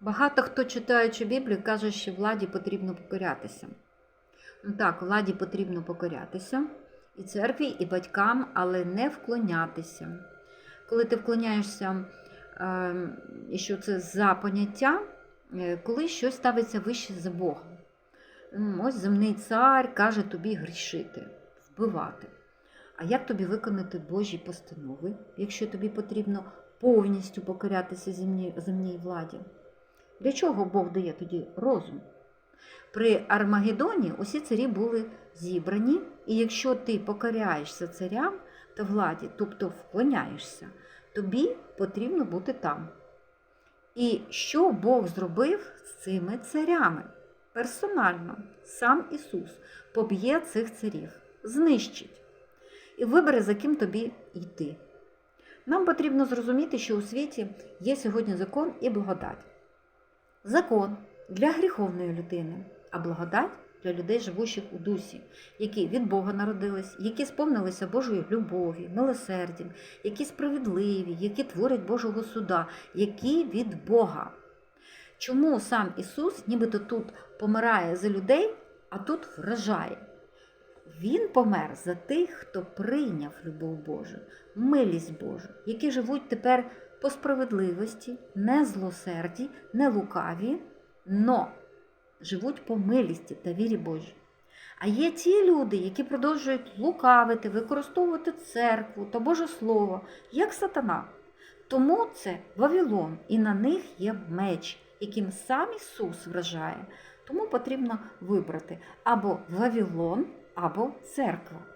Багато хто читаючи Біблію, каже, що владі потрібно покорятися. Ну так, владі потрібно покорятися і церкві, і батькам, але не вклонятися. Коли ти вклоняєшся, е, і що це за поняття, е, коли щось ставиться вище за Бога. Ось земний цар каже тобі грішити, вбивати. А як тобі виконати Божі постанови, якщо тобі потрібно повністю покорятися земній, земній владі? Для чого Бог дає тоді розум? При Армагеддоні усі царі були зібрані, і якщо ти покоряєшся царям та владі, тобто вклоняєшся, тобі потрібно бути там. І що Бог зробив з цими царями? Персонально, сам Ісус поб'є цих царів, знищить і вибере, за ким тобі йти. Нам потрібно зрозуміти, що у світі є сьогодні закон і благодать. Закон для гріховної людини, а благодать для людей, живучих у дусі, які від Бога народились, які сповнилися Божою любов'ю, милосердям, які справедливі, які творять Божого суда, які від Бога. Чому сам Ісус нібито тут помирає за людей, а тут вражає? Він помер за тих, хто прийняв любов Божу, милість Божу, які живуть тепер по справедливості, не злосерді, не лукаві, но живуть по милісті та вірі Божій. А є ті люди, які продовжують лукавити, використовувати церкву та Боже Слово, як сатана. Тому це Вавилон, і на них є меч, яким сам Ісус вражає. Тому потрібно вибрати або Вавилон, або церква.